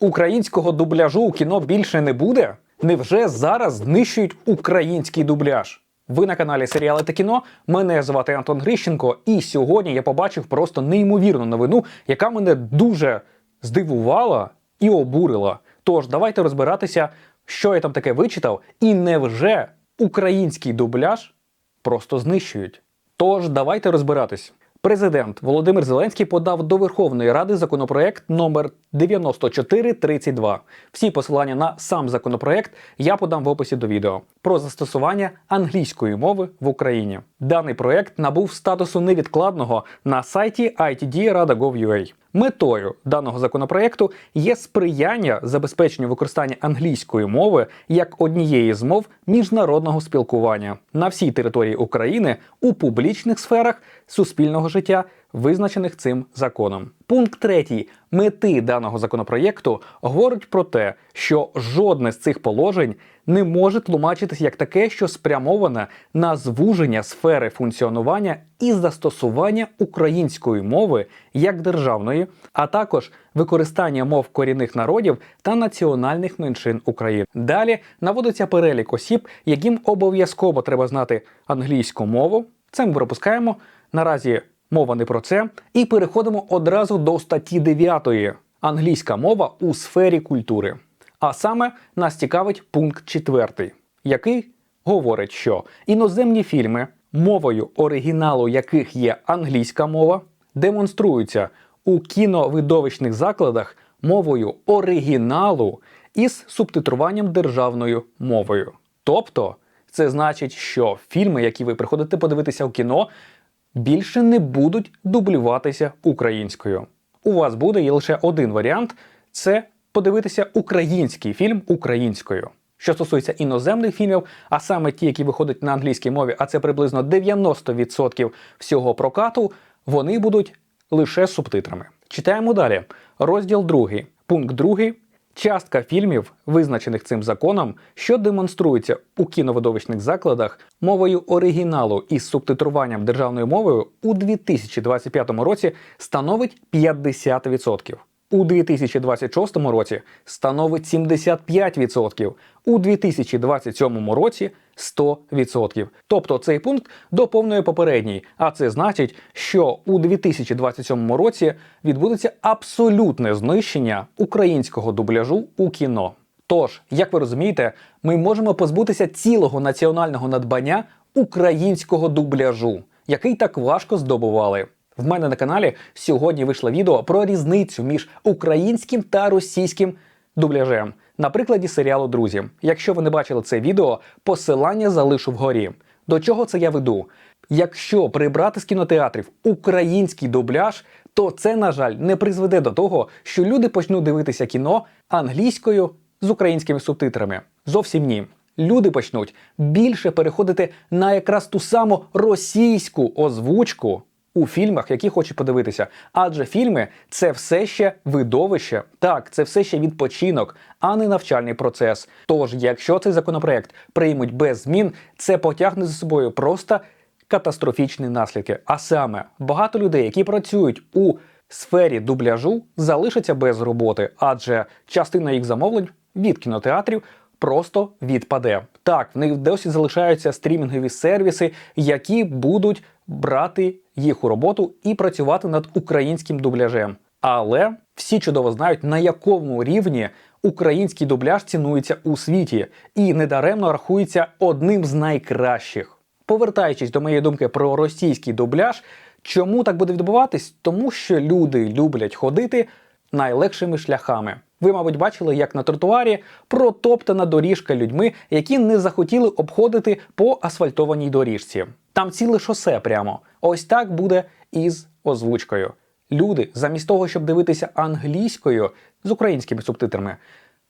Українського дубляжу у кіно більше не буде? Невже зараз знищують український дубляж? Ви на каналі Серіали та кіно. Мене звати Антон Грищенко, і сьогодні я побачив просто неймовірну новину, яка мене дуже здивувала і обурила. Тож давайте розбиратися, що я там таке вичитав, і невже український дубляж просто знищують. Тож давайте розбиратись. Президент Володимир Зеленський подав до Верховної Ради законопроект номер 9432. Всі посилання на сам законопроект я подам в описі до відео про застосування англійської мови в Україні. Даний проект набув статусу невідкладного на сайті ITD.Rada.gov.ua. Метою даного законопроекту є сприяння забезпеченню використання англійської мови як однієї з мов міжнародного спілкування на всій території України у публічних сферах суспільного життя, визначених цим законом. Пункт 3 мети даного законопроєкту говорить про те, що жодне з цих положень не може тлумачитись як таке, що спрямоване на звуження сфери функціонування і застосування української мови як державної, а також використання мов корінних народів та національних меншин України. Далі наводиться перелік осіб, яким обов'язково треба знати англійську мову. Це ми пропускаємо. Наразі мова не про це. І переходимо одразу до статті 9. Англійська мова у сфері культури. А саме нас цікавить пункт 4, який говорить, що іноземні фільми, мовою оригіналу яких є англійська мова, демонструються у кіновидовищних закладах мовою оригіналу із субтитруванням державною мовою. Тобто, це значить, що фільми, які ви приходите подивитися в кіно, більше не будуть дублюватися українською. У вас буде лише один варіант це подивитися український фільм українською. Що стосується іноземних фільмів, а саме ті, які виходять на англійській мові, а це приблизно 90% всього прокату, вони будуть лише субтитрами. Читаємо далі. Розділ 2. Пункт 2. Частка фільмів, визначених цим законом, що демонструються у кіновидовищних закладах мовою оригіналу із субтитруванням державною мовою у 2025 році становить 50%. У 2026 році становить 75%, у 2027 році 100%. Тобто цей пункт доповнює попередній, а це значить, що у 2027 році відбудеться абсолютне знищення українського дубляжу у кіно. Тож, як ви розумієте, ми можемо позбутися цілого національного надбання українського дубляжу, який так важко здобували. В мене на каналі сьогодні вийшло відео про різницю між українським та російським дубляжем на прикладі серіалу Друзі. Якщо ви не бачили це відео, посилання залишу вгорі. До чого це я веду? Якщо прибрати з кінотеатрів український дубляж, то це, на жаль, не призведе до того, що люди почнуть дивитися кіно англійською з українськими субтитрами. Зовсім ні. Люди почнуть більше переходити на якраз ту саму російську озвучку у фільмах, які хочуть подивитися. Адже фільми це все ще видовище, так, це все ще відпочинок, а не навчальний процес. Тож, якщо цей законопроект приймуть без змін, це потягне за собою просто катастрофічні наслідки. А саме багато людей, які працюють у сфері дубляжу, залишаться без роботи, адже частина їх замовлень від кінотеатрів. Просто відпаде. Так, в них досі залишаються стрімінгові сервіси, які будуть брати їх у роботу і працювати над українським дубляжем. Але всі чудово знають, на якому рівні український дубляж цінується у світі і недаремно рахується одним з найкращих. Повертаючись до моєї думки про російський дубляж, чому так буде відбуватись? Тому що люди люблять ходити найлегшими шляхами. Ви, мабуть, бачили, як на тротуарі протоптана доріжка людьми, які не захотіли обходити по асфальтованій доріжці. Там ціле шосе прямо. Ось так буде із озвучкою. Люди, замість того, щоб дивитися англійською з українськими субтитрами,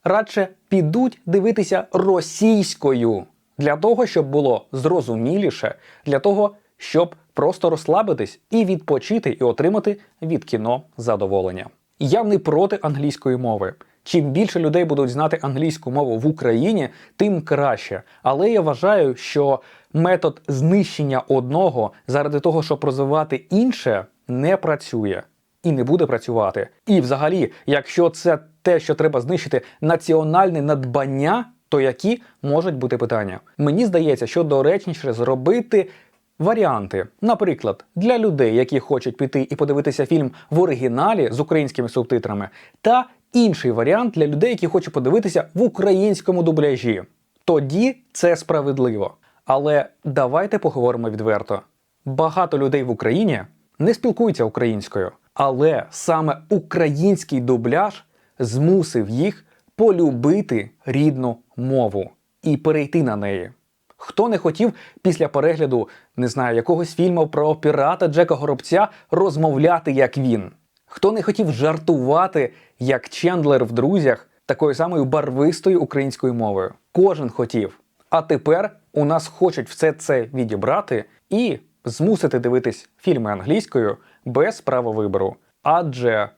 радше підуть дивитися російською для того, щоб було зрозуміліше, для того, щоб просто розслабитись і відпочити, і отримати від кіно задоволення. Я не проти англійської мови. Чим більше людей будуть знати англійську мову в Україні, тим краще. Але я вважаю, що метод знищення одного заради того, щоб розвивати інше, не працює. і не буде працювати. І взагалі, якщо це те, що треба знищити національне надбання, то які можуть бути питання? Мені здається, що доречніше зробити варіанти. Наприклад, для людей, які хочуть піти і подивитися фільм в оригіналі з українськими субтитрами, та інший варіант для людей, які хочуть подивитися в українському дубляжі. Тоді це справедливо. Але давайте поговоримо відверто. Багато людей в Україні не спілкуються українською, але саме український дубляж змусив їх полюбити рідну мову і перейти на неї. Хто не хотів після перегляду, не знаю, якогось фільму про пірата Джека Горобця розмовляти як він? Хто не хотів жартувати як Чендлер в друзях такою самою барвистою українською мовою? Кожен хотів. А тепер у нас хочуть все це відібрати і змусити дивитись фільми англійською без права вибору. Адже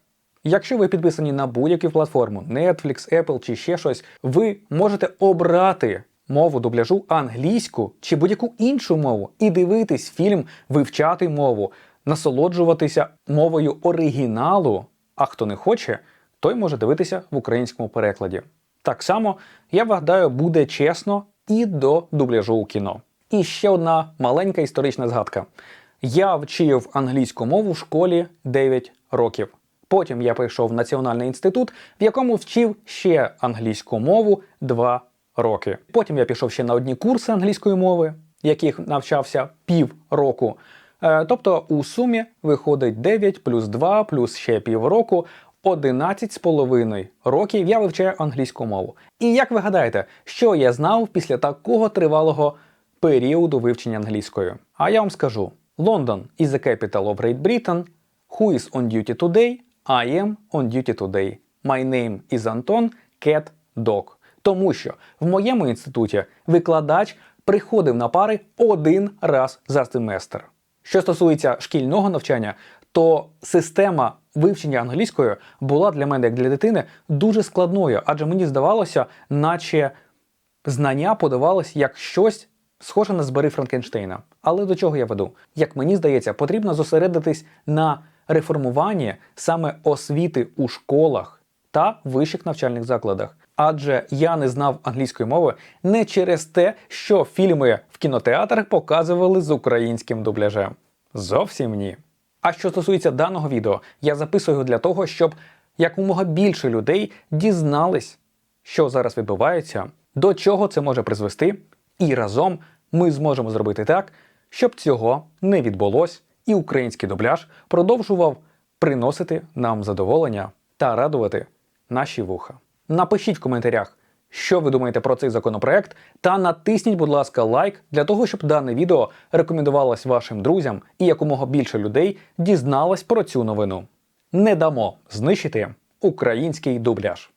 Якщо ви підписані на будь-яку платформу Netflix, Apple чи ще щось, ви можете обрати мову дубляжу англійську чи будь-яку іншу мову і дивитись фільм, вивчати мову, насолоджуватися мовою оригіналу. А хто не хоче, той може дивитися в українському перекладі. Так само, я гадаю, буде чесно і до дубляжу у кіно. І ще одна маленька історична згадка. Я вчив англійську мову в школі 9 років. Потім я прийшов в Національний інститут, в якому вчив ще англійську мову 2 роки. Потім я пішов ще на одні курси англійської мови, яких навчався пів року. Е, Тобто у сумі виходить 9 плюс 2 плюс ще півроку. 11 з половиною років я вивчаю англійську мову. І як ви гадаєте, що я знав після такого тривалого періоду вивчення англійської? А я вам скажу: Лондон is the capital of Great Britain. Who is on duty today? I am on duty today. My name is Anton Cat Dog. Тому що в моєму інституті викладач приходив на пари один раз за семестр. Що стосується шкільного навчання, то система вивчення англійської була для мене, як для дитини, дуже складною, адже мені здавалося, наче знання подавалось як щось схоже на збери Франкенштейна. Але до чого я веду? Як мені здається, потрібно зосередитись на реформуванні саме освіти у школах та вищих навчальних закладах. Адже я не знав англійської мови не через те, що фільми в кінотеатрах показували з українським дубляжем. Зовсім ні. А що стосується даного відео, я записую його для того, щоб якомога більше людей дізнались, що зараз відбувається, до чого це може призвести, і разом ми зможемо зробити так, щоб цього не відбулось, і український дубляж продовжував приносити нам задоволення та радувати наші вуха. Напишіть в коментарях, що ви думаєте про цей законопроект, та натисніть, будь ласка, лайк для того, щоб дане відео рекомендувалось вашим друзям і якомога більше людей дізналось про цю новину. Не дамо знищити український дубляж.